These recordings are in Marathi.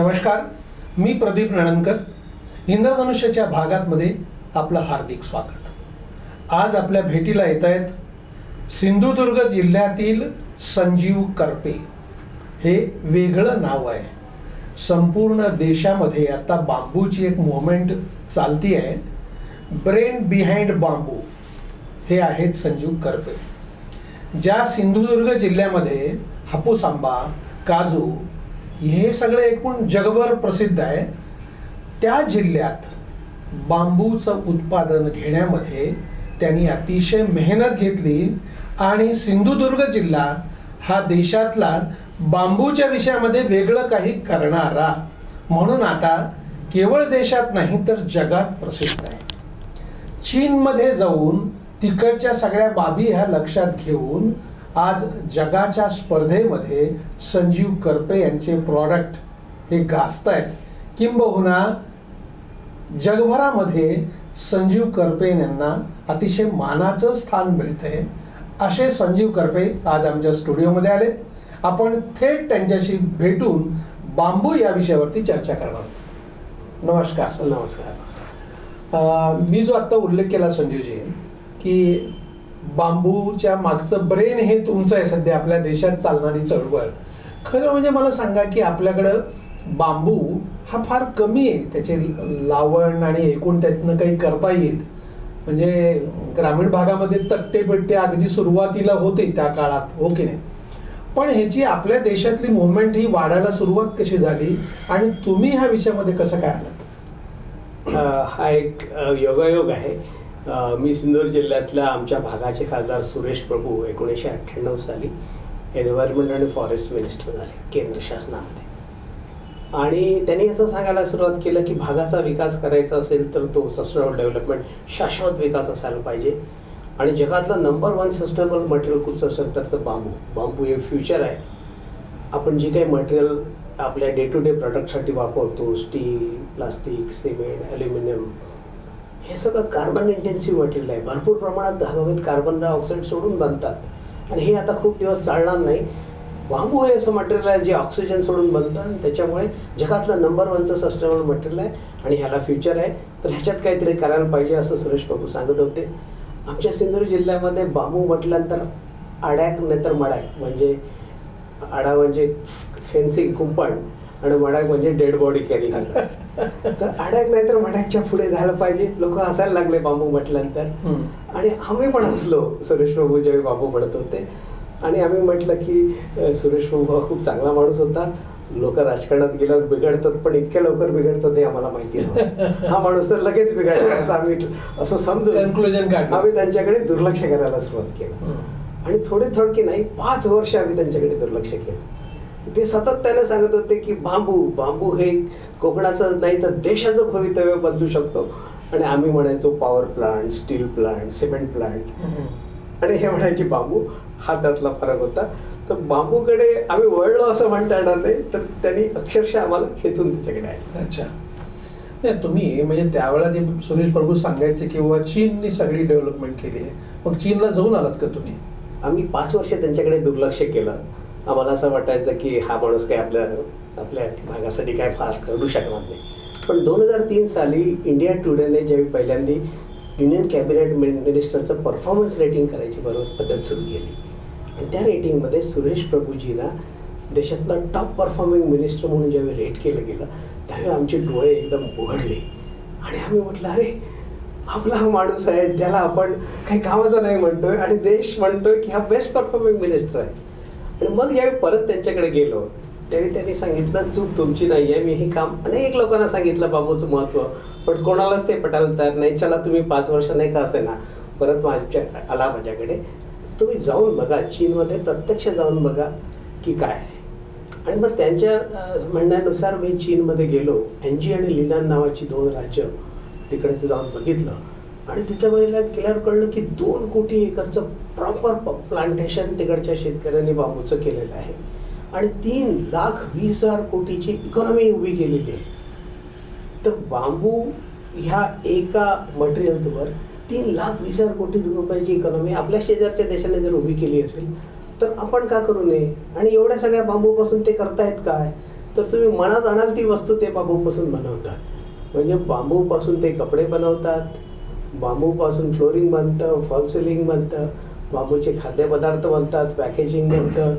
नमस्कार मी प्रदीप नणनकर. इंद्रधनुष्याच्या भागातमध्ये आपलं हार्दिक स्वागत. आज आपल्या भेटीला येत आहेत सिंधुदुर्ग जिल्ह्यातील संजीव करपे. हे वेगळं नाव आहे. संपूर्ण देशामध्ये आता बांबूची एक मुवमेंट चालती आहे. Brain behind bamboo. हे आहेत संजीव करपे. ज्या सिंधुदुर्ग जिल्ह्यामध्ये हापूस आंबा काजू हे सगळे एकूण जगभर प्रसिद्ध आहे. त्या जिल्ह्यात बांबूचं उत्पादन घेण्यामध्ये त्यांनी अतिशय मेहनत घेतली आणि सिंधुदुर्ग जिल्हा हा देशातला बांबूच्या विषयामध्ये वेगळं काही करणारा. म्हणून आता केवळ देशात नाही तर जगात प्रसिद्ध आहे. चीनमध्ये जाऊन तिकडच्या सगळ्या बाबी ह्या लक्षात घेऊन आज जगाच्या स्पर्धेमध्ये संजीव करपे यांचे प्रॉडक्ट हे गाजत आहेत किंबहुना जगभरामध्ये संजीव करपे यांना अतिशय मानाचं स्थान मिळतंय. असे संजीव करपे आज आमच्या स्टुडिओमध्ये आलेत. आपण थेट त्यांच्याशी भेटून बांबू या विषयावरती चर्चा करणार आहोत. नमस्कार सर. नमस्कार. मी जो आत्ता उल्लेख केला संजीवजी की बांबूच्या मागचं ब्रेन हे तुमचं आहे सध्या आपल्या देशात चालणारी चळवळ. खरं म्हणजे मला सांगा की आपल्याकडं बांबू हा फार कमी आहे. त्याचे लावण आणि एकूण त्यातनं काही करता येईल. म्हणजे ग्रामीण भागामध्ये तट्टे पेट्टे अगदी सुरुवातीला होते त्या काळात हो की नाही? पण ह्याची आपल्या देशातली मुवमेंट ही वाढायला सुरुवात कशी झाली आणि तुम्ही ह्या विषयामध्ये कसं काय आलात? हा एक योगायोग आहे. मी सिंधुदुर्ग जिल्ह्यातल्या आमच्या भागाचे खासदार सुरेश प्रभू एकोणीसशे अठ्ठ्याण्णव साली एन्व्हायरमेंट आणि फॉरेस्ट मिनिस्टर झाले केंद्र शासनामध्ये. आणि त्यांनी असं सांगायला सुरुवात केलं की भागाचा विकास करायचा असेल तर तो सस्टेनेबल डेव्हलपमेंट शाश्वत विकास असायला पाहिजे. आणि जगातला नंबर वन सस्टेनेबल मटेरियल कुठचं असेल तर तर बांबू. बांबू हे फ्युचर आहे. आपण जे काही मटेरियल आपल्या डे टू डे प्रोडक्टसाठी वापरतो स्टील प्लास्टिक सिमेंट ॲल्युमिनियम हे सगळं कार्बन इंटेन्सिव्ह मटेरियल आहे. भरपूर प्रमाणात हवेत कार्बन डायऑक्साईड सोडून बनतात. आणि हे आता खूप दिवस चालणार नाही. बांबू हे असं मटेरियल आहे जे ऑक्सिजन सोडून बनतं आणि त्याच्यामुळे जगातलं नंबर वनचं सस्टेनेबल मटेरियल आहे आणि ह्याला फ्युचर आहे. तर ह्याच्यात काहीतरी करायला पाहिजे असं सुरेश बाबू सांगत होते. आमच्या सिंधुदुर्ग जिल्ह्यामध्ये बांबू म्हटल्यानंतर आड्याक नाहीतर मडाक. म्हणजे आडा म्हणजे फेन्सिंग कुंपण. आणि मडाक म्हणजे डेड बॉडी कॅरी तर आड्याक नाहीतर मडाकच्या पुढे झालं पाहिजे. लोक हसायला लागले बांबू म्हटल्यानंतर. आणि आम्ही पण हसलो. सुरेश प्रभू ज्यावेळी बाबू म्हणत होते. आणि आम्ही म्हटलं की सुरेश प्रभू हा खूप चांगला माणूस होता. लोक राजकारणात गेल्यावर बिघडतात पण इतक्या लवकर बिघडतात हे आम्हाला माहिती नव्हतं. हा माणूस तर लगेच बिघडला. असं आम्ही असं समजून Conclusion काढलं. आम्ही त्यांच्याकडे दुर्लक्ष करायला सुरुवात केलं. आणि थोडे थोडके नाही पाच वर्ष आम्ही त्यांच्याकडे दुर्लक्ष केलं. ते सतत त्याने सांगत होते की बांबू बांबू हे कोकणाचं नाही तर देशाचं भवितव्य बदलू शकतो. आणि आम्ही म्हणायचो power plant steel plant cement plant. आणि हे म्हणायचे बांबू हा त्यातला फरक होता. तर बांबूकडे आम्ही वळलो असं म्हणता येणार नाही तर त्यांनी अक्षरशः आम्हाला खेचून त्याच्याकडे आहे अच्छा. नाही तुम्ही म्हणजे त्यावेळेला जे सुरेश प्रभू सांगायचे किंवा चीननी सगळी डेव्हलपमेंट केली आहे. मग चीनला जाऊन आलात का तुम्ही? आम्ही पाच वर्ष त्यांच्याकडे दुर्लक्ष केलं. आम्हाला असं वाटायचं की हा माणूस काही आपल्या आपल्या भागासाठी काय फार करू शकणार नाही. पण दोन हजार तीन साली इंडिया टुडेने ज्यावेळी पहिल्यांदा युनियन कॅबिनेट मिनिस्टरचं परफॉर्मन्स रेटिंग करायची बरोबर पद्धत सुरू केली. आणि त्या रेटिंगमध्ये सुरेश प्रभूजींना देशातला टॉप परफॉर्मिंग मिनिस्टर म्हणून ज्यावेळी रेट केलं गेलं त्यावेळी आमचे डोळे एकदम उघडले. आणि आम्ही म्हटलं अरे आपला हा माणूस आहे त्याला आपण काही कामाचा नाही म्हणतोय आणि देश म्हणतोय की हा बेस्ट परफॉर्मिंग मिनिस्टर आहे. आणि मग ज्यावेळी परत त्यांच्याकडे गेलो त्यावेळी त्यांनी सांगितलं चूक तुमची नाही आहे मी हे काम अनेक लोकांना सांगितलं बाबूचं महत्त्व पण कोणालाच ते पटायला तयार नाही. चला तुम्ही पाच वर्ष नाही का असे ना परत माझ्या आला माझ्याकडे. तुम्ही जाऊन बघा. चीनमध्ये प्रत्यक्ष जाऊन बघा की काय आहे. आणि मग त्यांच्या म्हणण्यानुसार मी चीनमध्ये गेलो. एनजी आणि लिलान नावाची दोन राज्य तिकडे जाऊन बघितलं. आणि तिथं वेळेला गेल्यावर कळलं की दोन कोटी एकरचं प्रॉपर प्लांटेशन तिकडच्या शेतकऱ्यांनी बांबूचं केलेलं आहे. आणि तीन लाख वीस हजार कोटीची इकॉनॉमी उभी केलेली आहे. तर बांबू ह्या एका मटेरियल्सवर तीन लाख वीस हजार कोटी रुपयाची इकॉनॉमी आपल्या शेजारच्या देशाने जर उभी केली असेल तर आपण का करू नये? आणि एवढ्या सगळ्या बांबूपासून ते करतायत काय? तर तुम्ही मनात आणाल ती वस्तू ते बांबूपासून बनवतात. म्हणजे बांबूपासून ते कपडे बनवतात. बांबूपासून फ्लोरिंग बनतं फॉल सिलिंग बनतं बांबूचे खाद्यपदार्थ बनतात पॅकेजिंग बनतं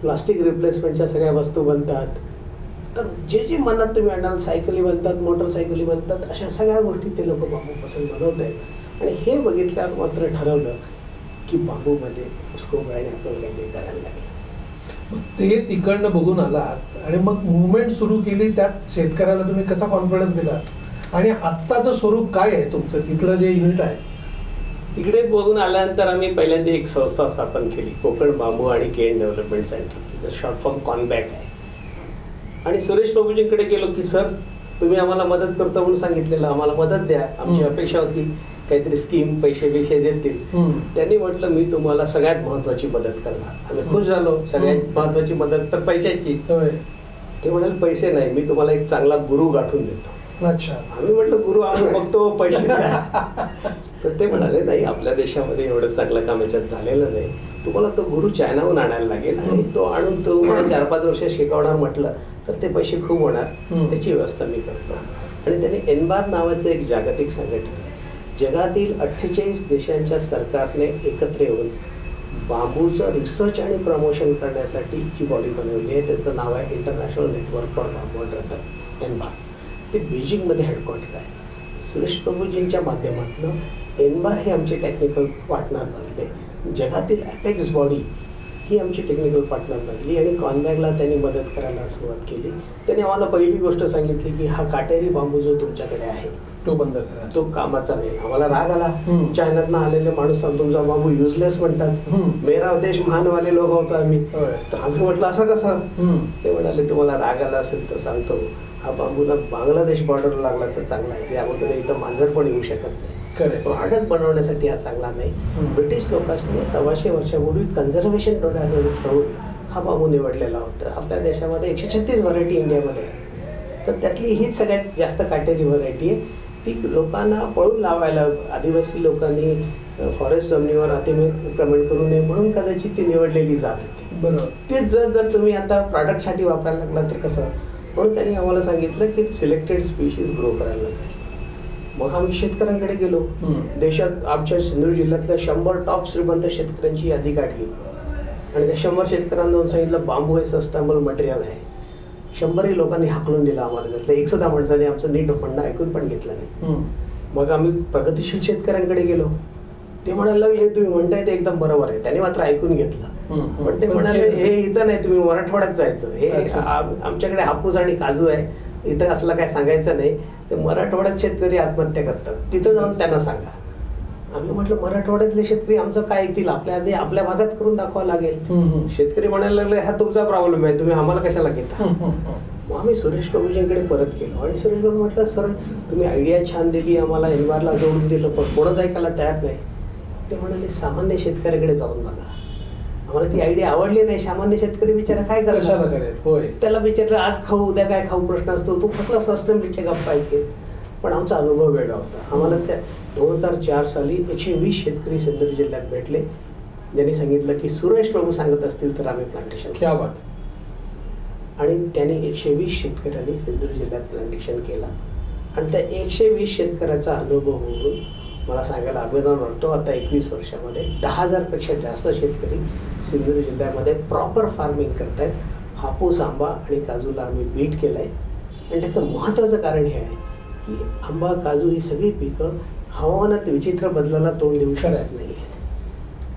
प्लास्टिक रिप्लेसमेंटच्या सगळ्या वस्तू बनतात. तर जे जे मनात तुम्ही आणाल सायकली बनतात मोटरसायकली बनतात अशा सगळ्या गोष्टी ते लोक बांबूपासून बनवत आहेत आणि हे बघितल्यावर मात्र ठरवलं की बांबूमध्ये स्कोप आहे आणि आपल्याला काहीतरी करायला लागेल. मग ते तिकडनं बघून आलात आणि मग मुवमेंट सुरू केली त्यात शेतकऱ्याला तुम्ही कसा कॉन्फिडन्स दिला आणि आत्ताचं स्वरूप काय आहे तुमचं? तिथलं जे युनिट आहे. तिकडे बघून आल्यानंतर आम्ही पहिल्यांदा एक संस्था स्थापन केली कोकण बांबू आणि केन डेव्हलपमेंट सेंटर तिचं शॉर्ट फॉर्म कॉनबॅक आहे. आणि सुरेश प्रभूजींकडे गेलो की सर तुम्ही आम्हाला मदत करतो म्हणून सांगितलेलं आम्हाला मदत द्या. आमची. अपेक्षा होती काहीतरी स्कीम पैसे बिशे देतील. त्यांनी म्हटलं मी तुम्हाला सगळ्यात महत्वाची मदत करणार. आम्ही खुश झालो सगळ्यात. महत्वाची मदत तर पैशाची. ते म्हणाले पैसे नाही मी तुम्हाला एक चांगला गुरु गाठून देतो. अच्छा. आम्ही म्हटलं गुरु आम्ही बघतो पैसे तर ते म्हणाले नाही आपल्या देशामध्ये एवढं चांगलं काम याच्यात झालेलं नाही. तुम्हाला तो गुरु चायनाहून आणायला लागेल आणि तो आणून तो चार पाच वर्ष शिकवणार म्हटलं तर ते पैसे खूप होणार. त्याची व्यवस्था मी करतो. आणि त्याने एनबार नावाचं एक जागतिक संघटना जगातील अठ्ठेचाळीस देशांच्या सरकारने एकत्र येऊन बांबूचं रिसर्च आणि प्रमोशन करण्यासाठी जी बॉडी बनवली आहे. त्याचं नाव आहे international network for bamboo rattan INBAR ते बीजिंगमध्ये हेडक्वार्टर आहे. सुरेश प्रभूजींच्या माध्यमातून एनबार हे आमचे टेक्निकल पार्टनर बनले. जगातील ॲपेक्स बॉडी ही आमची टेक्निकल पार्टनर बनली आणि कॉनबॅगला त्यांनी मदत करायला सुरुवात केली. त्यांनी आम्हाला पहिली गोष्ट सांगितली की हा काटेरी बांबू जो तुमच्याकडे आहे तो बंद करा. तो कामाचा नाही. आम्हाला राग आला. हम्म. चायनातनं आलेले माणूस सांग तुमचा बांबू युजलेस म्हणतात. हम्म. मेरा देश महानवाले लोक होतो आम्ही. होय. तर आम्ही म्हटलं असं कसं? हम्म. ते म्हणाले तुम्हाला राग आला असेल तर सांगतो. हा बांबू ना बांगलादेश बॉर्डरला लागला तर चांगला आहे. त्याबद्दल इथं मांजर पण येऊ शकत नाही. Correct. प्रॉडक्ट बनवण्यासाठी हा चांगला नाही. हम्म. ब्रिटिश लोकांनी सव्वाशे वर्षापूर्वी कन्झर्वेशन ठेवून हा बांबू निवडलेला होता. आपल्या देशामध्ये एकशे छत्तीस व्हरायटी इंडियामध्ये आहे. तर त्यातली हीच सगळ्यात जास्त काटेरी व्हरायटी आहे. ती लोकांना पळून लावायला आदिवासी लोकांनी फॉरेस्ट जमिनीवर अतिक्रमण करू नये म्हणून कदाचित ती निवडलेली जात होती. बरोबर. तेच जर जर तुम्ही आता प्रॉडक्टसाठी वापरायला लागला तर कसं? म्हणून त्यांनी आम्हाला सांगितलं की सिलेक्टेड स्पीशीज ग्रो करायला लागतील. मग आम्ही शेतकऱ्यांकडे गेलो. देशात आमच्या सिंधुदुर्ग जिल्ह्यातल्या शंभर टॉप श्रीमंत शेतकऱ्यांची यादी काढली. आणि त्या शंभर शेतकऱ्यांना सांगितलं बांबू हे सस्टेनेबल मटेरियल आहे. शंभरही लोकांनी हाकलून दिलं आम्हाला. त्यातलं एक सुद्धा माणसाने आमचं नीट म्हणणं ऐकून पण घेतलं नाही. मग आम्ही प्रगतिशील शेतकऱ्यांकडे गेलो. ते म्हणायला लागले हे तुम्ही म्हणताय ते एकदम बरोबर आहे. त्यांनी मात्र ऐकून घेतलं. पण ते म्हणाले हे इथं नाही तुम्ही मराठवाड्यात जायचं. हे आमच्याकडे हापूस आणि काजू आहे. इथं असलं काय सांगायचं नाही. ते मराठवाड्यात शेतकरी आत्महत्या करतात. तिथं जाऊन त्यांना सांगा. आम्ही म्हटलं मराठवाड्यातले शेतकरी आमचं काय ऐकतील? आपल्या आधी आपल्या भागात करून दाखवावं लागेल. शेतकरी म्हणायला लागले हा तुमचा प्रॉब्लेम आहे तुम्ही आम्हाला कशाला घेता. मग आम्ही सुरेश प्रभूजींकडे परत गेलो. आणि सुरेश प्रभू म्हटलं सर तुम्ही आयडिया छान दिली आम्हाला एनवारला जोडून दिलं पण कोणच ऐकायला तयार नाही. ते म्हणाले सामान्य शेतकऱ्याकडे जाऊन बघा. आम्हाला ती आयडिया आवडली नाही. सामान्य शेतकरी बिचारा काय करेल? होय. त्याला बिचारा आज खाऊ उद्या काय खाऊ प्रश्न असतो. तो कसला सस्टेनेबलच्या गप्पा ऐकेल? पण आमचा अनुभव वेगळा होता. आम्हाला त्या दोन हजार चार साली एकशे वीस शेतकरी सिंधुदुर्ग जिल्ह्यात भेटले. ज्यांनी सांगितलं की सुरेश प्रभू सांगत असतील तर आम्ही प्लांटेशन क्या बात. आणि त्याने एकशे वीस शेतकऱ्यांनी सिंधुदुर्ग जिल्ह्यात प्लांटेशन केला. आणि त्या एकशे वीस शेतकऱ्याचा अनुभव होऊन मला सांगायला अभिमान वाटतो. आता एकवीस वर्षामध्ये दहा हजारपेक्षा जास्त शेतकरी सिंधुदुर्ग जिल्ह्यामध्ये प्रॉपर फार्मिंग करतायत. हापूस आंबा आणि काजूला आम्ही बीट केलं आहे आणि त्याचं महत्त्वाचं कारण हे आहे की आंबा काजू ही सगळी पिकं हवामानात विचित्र बदलाला तोंड देऊ शकत नाही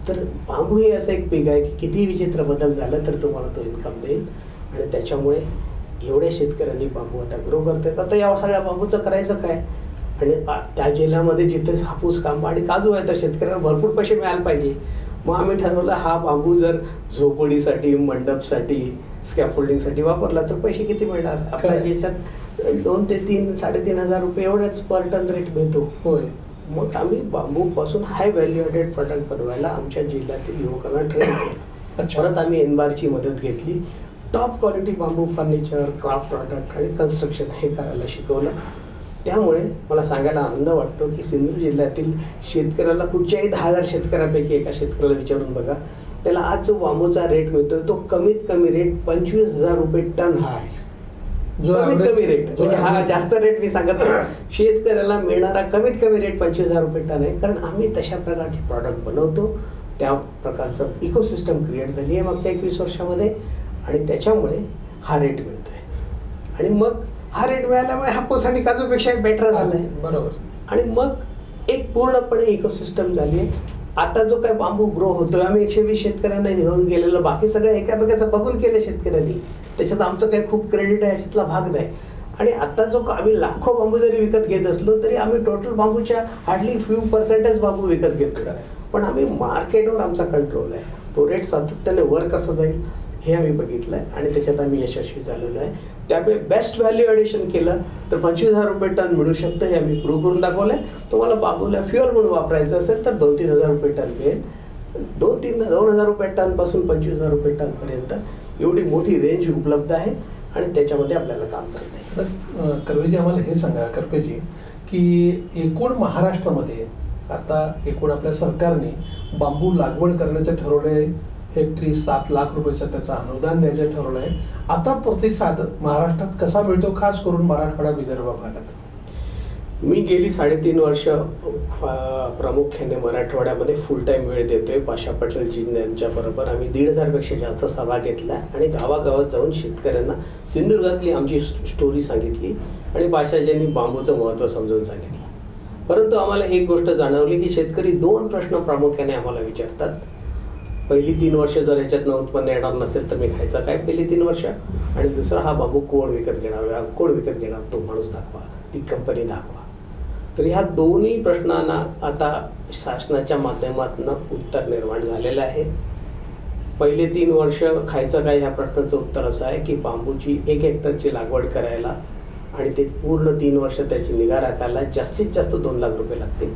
तर बांबू हे असं एक पीक आहे की किती विचित्र बदल झाला तर तुम्हाला तो इन्कम देईल. आणि त्याच्यामुळे एवढ्या शेतकऱ्यांनी बांबू आता ग्रो करतात आता या सगळ्या बांबूचं करायचं काय? आणि त्या जिल्ह्यामध्ये जिथे हापूस कांबा आणि काजू आहे तर शेतकऱ्यांना भरपूर पैसे मिळायला पाहिजे. मग आम्ही ठरवलं हा बांबू जर झोपडीसाठी मंडपसाठी स्कॅफोल्डिंगसाठी वापरला तर पैसे किती मिळणार? आपल्या. देशात दोन ते तीन साडेतीन हजार रुपये एवढाच पर टन रेट मिळतो. होय. मग आम्ही बांबूपासून हाय व्हॅल्यू ॲडेड प्रोडक्ट बनवायला आमच्या जिल्ह्यातील युवकांना ट्रेन केलं. परत आम्ही एनबारची मदत घेतली. Top quality bamboo furniture craft product आणि कन्स्ट्रक्शन हे करायला शिकवलं. त्यामुळे मला सांगायला आनंद वाटतो की सिंधुदुर्ग जिल्ह्यातील शेतकऱ्याला कुठच्याही दहा हजार शेतकऱ्यापैकी एका शेतकऱ्याला विचारून बघा त्याला आज जो बांबूचा रेट मिळतोय तो कमीत कमी रेट पंचवीस हजार रुपये टन हा आहे. कमीत कमी रेट म्हणजे हा जास्त रेट मी सांगत नाही. शेतकऱ्याला मिळणारा कमीत कमी रेट पंचवीस हजार रुपये टन आहे. कारण आम्ही तशा प्रकारचे प्रॉडक्ट बनवतो. त्या प्रकारचं इकोसिस्टम क्रिएट झाली आहे मागच्या एकवीस वर्षामध्ये. आणि त्याच्यामुळे हा रेट मिळतोय. आणि मग हा रेट मिळाल्यामुळे हापूस आणि काजूपेक्षा बेटर झाला आहे बरोबर. आणि मग एक पूर्णपणे इकोसिस्टम झाली आहे. आता जो काय बांबू ग्रो होतोय आम्ही एकशे वीस शेतकऱ्यांना घेऊन गेलेलो. बाकी सगळं एकामेकाचं बघून केलं शेतकऱ्यांनी. त्याच्यात आमचं काही खूप क्रेडिट आहे याच्यातला भाग नाही. आणि आता जो आम्ही लाखो बांबू जरी विकत घेत असलो तरी आम्ही टोटल बांबूच्या हार्डली फ्यू पर्सेंटेज बांबू विकत घेतो पण आम्ही मार्केटवर आमचा कंट्रोल आहे. तो रेट सातत्याने वर कसं जाईल हे आम्ही बघितलं आहे आणि त्याच्यात आम्ही यशस्वी झालेलो आहे. त्यामुळे बेस्ट व्हॅल्यू ॲडिशन केलं तर पंचवीस हजार रुपये टन मिळू शकतं हे आम्ही प्रूव्ह करून दाखवलं आहे तुम्हाला बांबूला फ्युअल म्हणून वापरायचं असेल तर दोन तीन हजार रुपये टन मिळेल. दोन तीन दोन हजार रुपये टनपासून पंचवीस हजार रुपये टनपर्यंत एवढी मोठी रेंज उपलब्ध आहे आणि त्याच्यामध्ये आपल्याला काम करता येईल. कर्वेजी आम्हाला हे सांगा कर्पेजी की एकूण महाराष्ट्रामध्ये आता एकूण आपल्या सरकारने बांबू लागवड करण्याचं ठरवलंय हेक्टरी सात लाख रुपयाचं त्याचं अनुदान द्यायचं ठरवलंय. आता प्रतिसाद महाराष्ट्रात कसा मिळतो खास करून मराठवाडा विदर्भ भागात? मी गेली साडेतीन वर्ष प्रामुख्याने मराठवाड्यामध्ये फुल टाईम वेळ देतोय. पाशा पटेलजी यांच्याबरोबर आम्ही दीड हजारपेक्षा जास्त सभा घेतल्या आणि गावागावात जाऊन शेतकऱ्यांना सिंधुदुर्गातली आमची स्टोरी सांगितली आणि पाशाजींनी बांबूचं महत्त्व समजून सांगितलं. परंतु आम्हाला एक गोष्ट जाणवली की शेतकरी दोन प्रश्न प्रामुख्याने आम्हाला विचारतात. पहिली तीन वर्ष जर ह्याच्यातनं उत्पन्न येणार नसेल तर मी खायचा काय पहिली तीन वर्ष? आणि दुसरा हा बांबू कोण विकत घेणार? कोण विकत घेणार? तो माणूस दाखवा. ती कंपनी दाखवा. तर ह्या दोन्ही प्रश्नांना आता शासनाच्या माध्यमातून उत्तर निर्माण झालेलं आहे. पहिले तीन वर्ष खायचं काय ह्या प्रश्नाचं उत्तर असं आहे की बांबूची एक हेक्टरची लागवड करायला आणि ते पूर्ण तीन वर्ष त्याची निगा राखायला जास्तीत जास्त दोन लाख रुपये लागतील.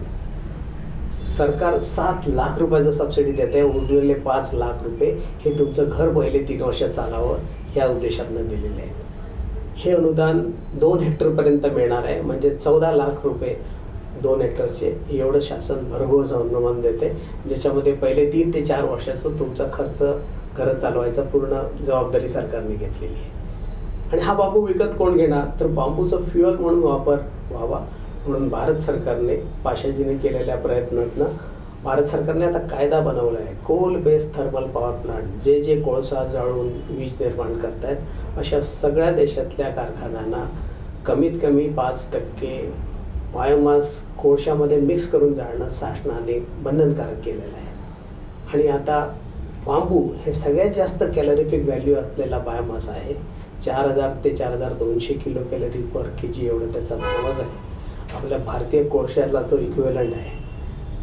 सरकार सात लाख रुपयाचं सबसिडी देते उरलेले पाच लाख रुपये हे तुमचं घर पहिले तीन वर्ष चालावं या उद्देशातनं दिलेले आहेत. हे अनुदान दोन हेक्टरपर्यंत मिळणार आहे. म्हणजे चौदा लाख रुपये दोन हेक्टरचे एवढं शासन भरघोस अनुमान देते. ज्याच्यामध्ये पहिले तीन ते चार वर्षाचं तुमचा खर्च घरं चालवायचा पूर्ण जबाबदारी सरकारने घेतलेली आहे. आणि हा बांबू विकत कोण घेणार? तर बांबूचं फ्युअल म्हणून वापर व्हावा म्हणून भारत सरकारने पाशाजीने केलेल्या प्रयत्नातनं भारत सरकारने आता कायदा बनवला आहे coal based thermal power plant जे जे कोळसा जाळून वीज निर्माण करतायत अशा सगळ्या देशातल्या कारखान्यांना कमीत कमी पाच टक्के बायोमास कोळशामध्ये मिक्स करून जाळणं शासनाने बंधनकारक केलेलं आहे. आणि आता बांबू हे सगळ्यात जास्त कॅलरीफिक व्हॅल्यू असलेला बायोमास आहे. चार हजार ते चार हजार दोनशे किलो कॅलरी पर के जी एवढं त्याचा बायोमास आहे. आपल्या भारतीय कोळशातला तो इक्विवलंट आहे.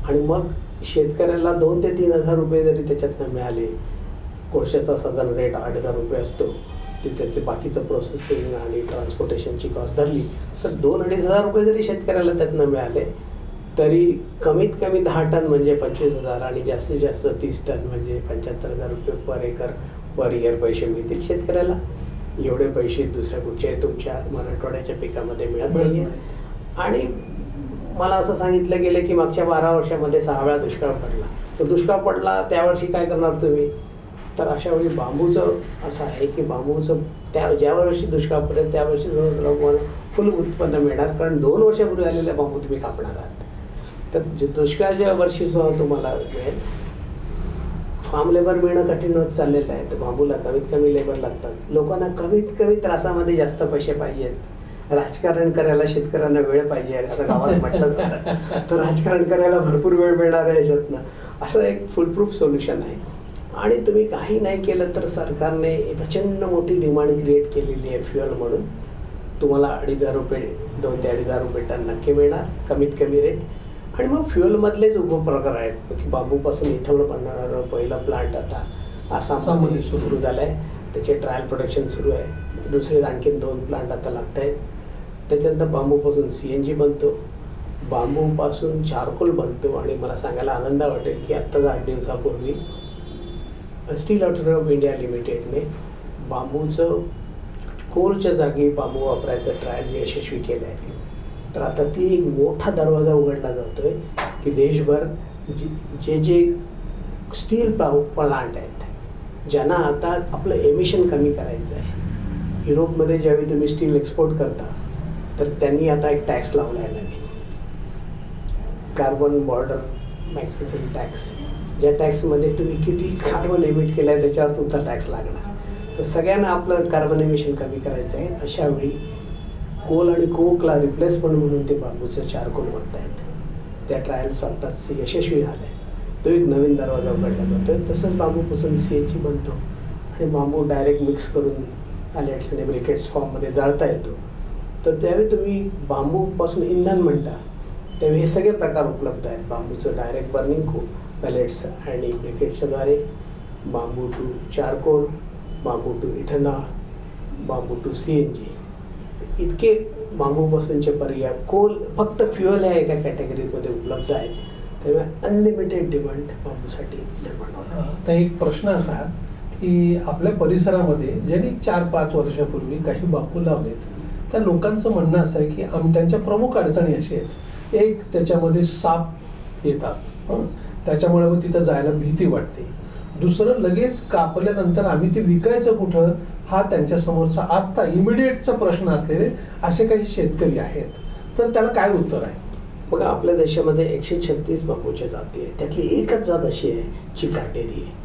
आणि मग शेतकऱ्याला दोन ते तीन हजार रुपये जरी त्याच्यातनं मिळाले कोळशाचा साधारण रेट आठ हजार रुपये असतो ते त्याचे बाकीचं प्रोसेसिंग आणि ट्रान्सपोर्टेशनची कॉस्ट धरली तर दोन अडीच हजार रुपये जरी शेतकऱ्याला त्यातनं मिळाले तरी कमीत कमी दहा टन म्हणजे पंचवीस हजार आणि जास्तीत जास्त तीस टन म्हणजे पंच्याहत्तर हजार रुपये पर एकर पर इयर पैसे मिळतील शेतकऱ्याला एवढे पैसे दुसऱ्या कुठच्याही तुमच्या मराठवाड्याच्या पिकामध्ये मिळत नाही. आणि मला असं सांगितलं गेलं की मागच्या बारा वर्षामध्ये सहा वेळा दुष्काळ पडला. तर दुष्काळ पडला त्यावर्षी काय करणार तुम्ही? तर अशा वेळी बांबूचं असं आहे की बांबूचं त्या ज्या वर्षी दुष्काळ पडेल त्या वर्षी तुम्हाला फुल उत्पन्न मिळणार कारण दोन वर्षापूर्वी आलेल्या बांबू तुम्ही कापणार आहात. तर जे दुष्काळाच्या वर्षी सुद्धा तुम्हाला मिळेल. फार्म लेबर मिळणं कठीण होत चाललेलं आहे. तर बांबूला कमीत कमी लेबर लागतात. लोकांना कमीत कमी त्रासामध्ये जास्त पैसे पाहिजेत. राजकारण करायला शेतकऱ्यांना वेळ पाहिजे असं गावात म्हटलं जातं. तर राजकारण करायला भरपूर वेळ मिळणार आहे याच्यातनं. असं एक फुलप्रूफ सोल्युशन आहे. आणि तुम्ही काही नाही केलं तर सरकारने प्रचंड मोठी डिमांड क्रिएट केलेली आहे फ्युअल म्हणून. तुम्हाला अडीच हजार रुपये दोन ते अडीच हजार रुपये टन नक्की मिळणार कमीत कमी रेट आणि मग फ्युअलमधलेच उपप्रकार आहेत. की बांबूपासून इथेनॉल बनणारं पहिलं प्लांट आता आसाममध्ये. सुरू. झालं आहे त्याचे ट्रायल प्रोडक्शन सुरू आहे. दुसरे आणखीन दोन प्लांट आता लागत आहेत त्याच्यानंतर बांबूपासून सी एन जी बनतो. बांबूपासून चारकोल बनतो आणि मला सांगायला आनंद वाटेल की आत्ताच आठ दिवसापूर्वी स्टील ऑटोनॉमी ऑफ इंडिया लिमिटेडने बांबूचं कोलच्या जागी बांबू वापरायचं ट्रायल यशस्वी केलं आहे. तर आता ती एक मोठा दरवाजा उघडला जातोय की देशभर जी जे जे स्टील प्लांट आहेत ज्यांना आता आपलं एमिशन कमी करायचं आहे. युरोपमध्ये ज्यावेळी तुम्ही स्टील एक्सपोर्ट करता तर त्यांनी आता एक टॅक्स लावला आहे नवीन. कार्बन बॉर्डर मॅग्नेटिझम टॅक्स ज्या टॅक्समध्ये तुम्ही किती कार्बन एमिट केलं आहे त्याच्यावर तुमचा टॅक्स लागणार. तर सगळ्यांना आपलं कार्बन एमिशन कमी करायचं आहे. अशा वेळी कोल आणि कोकला रिप्लेसमेंट म्हणून ते बांबूचं चारकोल बनत आहेत त्या ट्रायल्स आत्ताच यशस्वी झाल्या तो एक नवीन दरवाजा उघडला जातो तसंच बांबूपासून सी एच बनतो. आणि बांबू डायरेक्ट मिक्स करून पॅलेट्स आणि ब्रिकेट्स फॉर्ममध्ये जाळता येतो. तर त्यावेळी तुम्ही बांबूपासून इंधन म्हणता. त्यावेळी हे सगळे प्रकार उपलब्ध आहेत. बांबूचं डायरेक्ट बर्निंग को पॅलेट्स आणि ब्रिकेट्सच्याद्वारे bamboo to charcoal bamboo to ethanol bamboo to C N G इतके बांबूपासूनचे पर्याय कोल फक्त फ्युअल ह्या एका कॅटेगरीमध्ये उपलब्ध आहेत. त्यामुळे अनलिमिटेड डिमांड बांबूसाठी निर्माण होणार. तर एक प्रश्न असा की आपल्या परिसरामध्ये ज्यांनी चार पाच वर्षापूर्वी काही बांबू लावलेत त्या लोकांचं म्हणणं असं आहे की आम त्यांच्या प्रमुख अडचणी अशी आहेत. एक त्याच्यामध्ये साप येतात? त्याच्यामुळे मग तिथं जायला भीती वाटते. दुसरं लगेच कापल्यानंतर आम्ही ते विकायचं कुठं हा त्यांच्या समोरचा आत्ता इमिडिएटचा प्रश्न असलेले असे काही शेतकरी आहेत. तर त्याला काय उत्तर आहे? बघा आपल्या देशामध्ये एकशे छत्तीस बांबूच्या जाती आहेत. त्यातली एकच जात अशी आहे जी काटेरी आहे.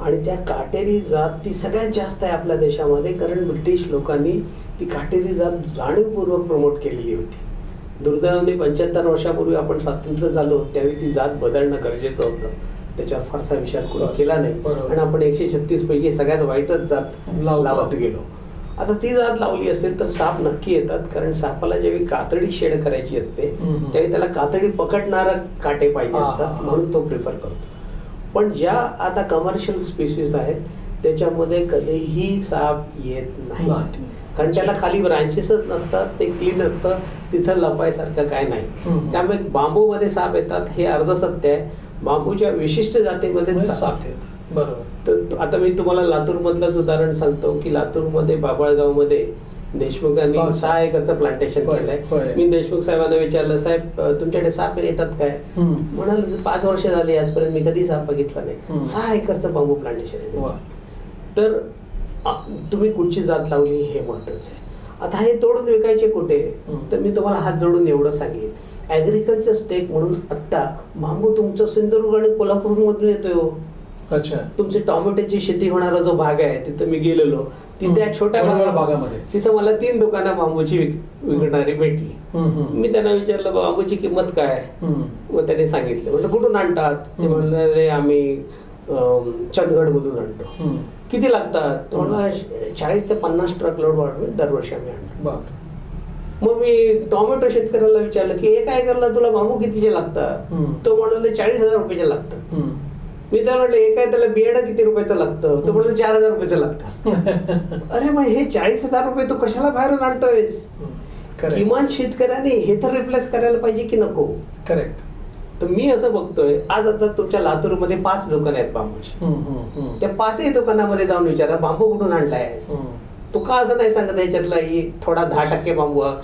आणि त्या काटेरी जात ती सगळ्यात जास्त आहे आपल्या देशामध्ये कारण ब्रिटिश लोकांनी ती काटेरी जात जाणीवपूर्वक प्रमोट केलेली होती दुर्दैवाने पंच्याहत्तर वर्षापूर्वी आपण स्वातंत्र्य झालो त्यावेळी ती जात बदलणं गरजेचं होतं त्याच्यावर फारसा विचार बरं. केला नाही. आणि आपण एकशे छत्तीस पैकी सगळ्यात वाईटच जात लावतो. गेलो आता ती जात लावली असेल तर साप नक्की येतात कारण सापाला ज्यावेळी कातडी शेड करायची असते. त्यावेळी त्याला कातडी पकडणारा काटे पाहिजे असतात. म्हणून तो प्रिफर करतो पण ज्या आता कमर्शियल स्पीसीज आहेत त्याच्यामध्ये कधीही साप येत नाही. कारण त्याला खाली ब्रांचेसच नसतात ते क्लीन असतं तिथं लपायसारखं काय नाही. त्यामुळे बांबूमध्ये साप येतात हे अर्धसत्य आहे बांबूच्या विशिष्ट जातीमध्ये साप येतात बरोबर तर आता मी तुम्हाला लातूरमधलंच उदाहरण सांगतो की लातूरमध्ये बाबळगावमध्ये देशमुखांनी हो. सहा एकरचं प्लांटेशन केलंय. मी देशमुख साहेबांना विचारलं साहेब तुमच्याकडे साप येतात काय. म्हणाल पाच वर्ष झाली आजपर्यंत मी कधी साप बघितला नाही. सहा एकरचं बांबू प्लांटेशन. आहे तर तुम्ही कुठची जात लावली हे महत्वाचं आहे आता हे तोडून विकायचे कुठे. तर मी तुम्हाला हात जोडून एवढं सांगेन ॲग्रिकल्चर स्टेक म्हणून आत्ता बांबू तुमचं सिंधुदुर्ग आणि कोल्हापूरमधून येतोय हो अच्छा तुमची टोमॅटोची शेती होणारा जो भाग आहे तिथं मी गेलेलो तिथे. छोट्या भागामध्ये. तिथं मला तीन दुकानं बांबूची विक- विकणारी भेटली. मी त्यांना विचारलं बांबूची किंमत काय आहे?" हम्म. मग त्यांनी सांगितलं म्हटलं कुठून आणतात ते. म्हणले "अरे, आम्ही चंदगड मधून आणतो. किती लागतात? चाळीस ते पन्नास ट्रक लोड वाढवून दरवर्षी आम्ही आणतो. मग मी टोमॅटो शेतकऱ्याला विचारलं की एका एकरला तुला बांबू कितीचे लागतात. तो म्हणाले चाळीस हजार रुपयाचे लागतात. मी त्याला म्हटलं एका त्याला बियाणं किती रुपयाचं लागतं? तो म्हणलं चार हजार रुपयाचं लागतं. अरे मग हे चाळीस हजार रुपये तू कशाला बाहेरून आणतोयस? किमान शेतकऱ्याने हे तर रिप्लेस करायला पाहिजे की नको? करेक्ट तर मी असं बघतोय आज आता तुमच्या लातूरमध्ये पाच दुकानं आहेत बांबूची. त्या पाचही दुकानामध्ये जाऊन विचारा बांबू कुठून आणलाय? तू का असं नाही सांगत याच्यातला ही थोडा दहा टक्के बांबू हा.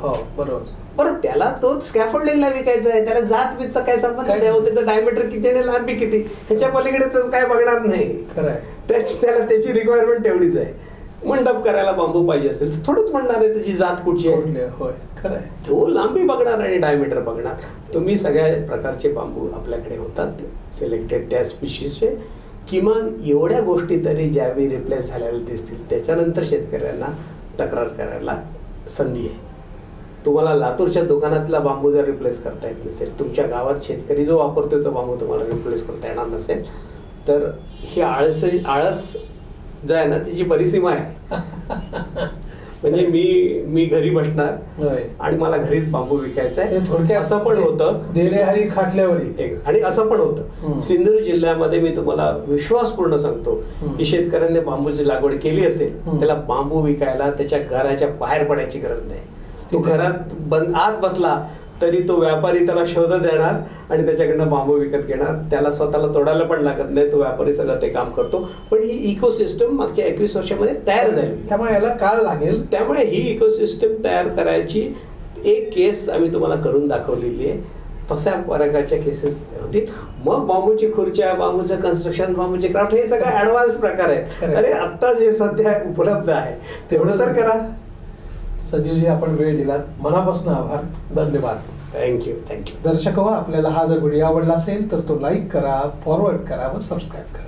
हो बरोबर. बरं त्याला तो स्कॅफोल्डिंगला विकायचा आहे त्याला जात बीतचा काय संबंध? नाही त्याचं डायमीटर किती आणि लांबी किती? ह्याच्या पलीकडे तर काय बघणार नाही. खरं त्याच त्याला त्याची रिक्वायरमेंट तेवढीच आहे. मंडप करायला बांबू पाहिजे असेल तर थोडंच म्हणणार आहे त्याची जात कुठची आहे? होय खरं आहे. तो लांबी बघणार आणि डायमीटर बघणार. तुम्ही सगळ्या प्रकारचे बांबू आपल्याकडे होतात सिलेक्टेड त्या स्पीशीजचे किमान एवढ्या गोष्टी तरी ज्यावेळी रिप्लेस झालेल्या दिसतील त्याच्यानंतर शेतकऱ्यांना तक्रार करायला संधी आहे. तुम्हाला लातूरच्या दुकानातला बांबू जर रिप्लेस करता येत नसेल तुमच्या गावात शेतकरी जो वापरतोय तो बांबू तुम्हाला रिप्लेस करता येणार नसेल. तर ही आळस आळस जो आहे ना त्याची परिसीमा आहे. म्हणजे मी मी घरी बसणार आणि मला घरीच बांबू विकायचा आहे. थोडक्यात असं पण होतं. देणे हरी खाटल्यावरी. एक- आणि असं पण. होतं. सिंधुदुर्ग जिल्ह्यामध्ये मी तुम्हाला विश्वासपूर्ण सांगतो. की शेतकऱ्यांनी बांबूची लागवड केली असेल. त्याला बांबू विकायला त्याच्या घराच्या बाहेर पडायची गरज नाही. तो घरात बंद आत बसला तरी तो व्यापारी त्याला शोध देणार आणि त्याच्याकडनं बांबू विकत घेणार. त्याला स्वतःला तोडायला पण लागत नाही तो व्यापारी सगळं ते काम करतो. पण ही इकोसिस्टम मागच्या एकवीस वर्षामध्ये तयार झाली. त्यामुळे याला काळ लागेल. त्यामुळे ही इकोसिस्टम तयार करायची एक केस आम्ही तुम्हाला करून दाखवलेली आहे. तशा प्रकारच्या केसेस होतील मग बांबूची खुर्च्या बांबूचं कन्स्ट्रक्शन बांबूचे क्राफ्ट हे सगळं ऍडव्हान्स प्रकार आहेत. अरे आत्ता जे सध्या उपलब्ध आहे तेवढं तर करा. सजीवजी आपण वेळ दिलात. मनापासून आभार. धन्यवाद. थँक्यू थँक्यू दर्शक हो आपल्याला हा जर व्हिडिओ आवडला असेल तर तो लाईक करा फॉरवर्ड करा व सबस्क्राईब करा.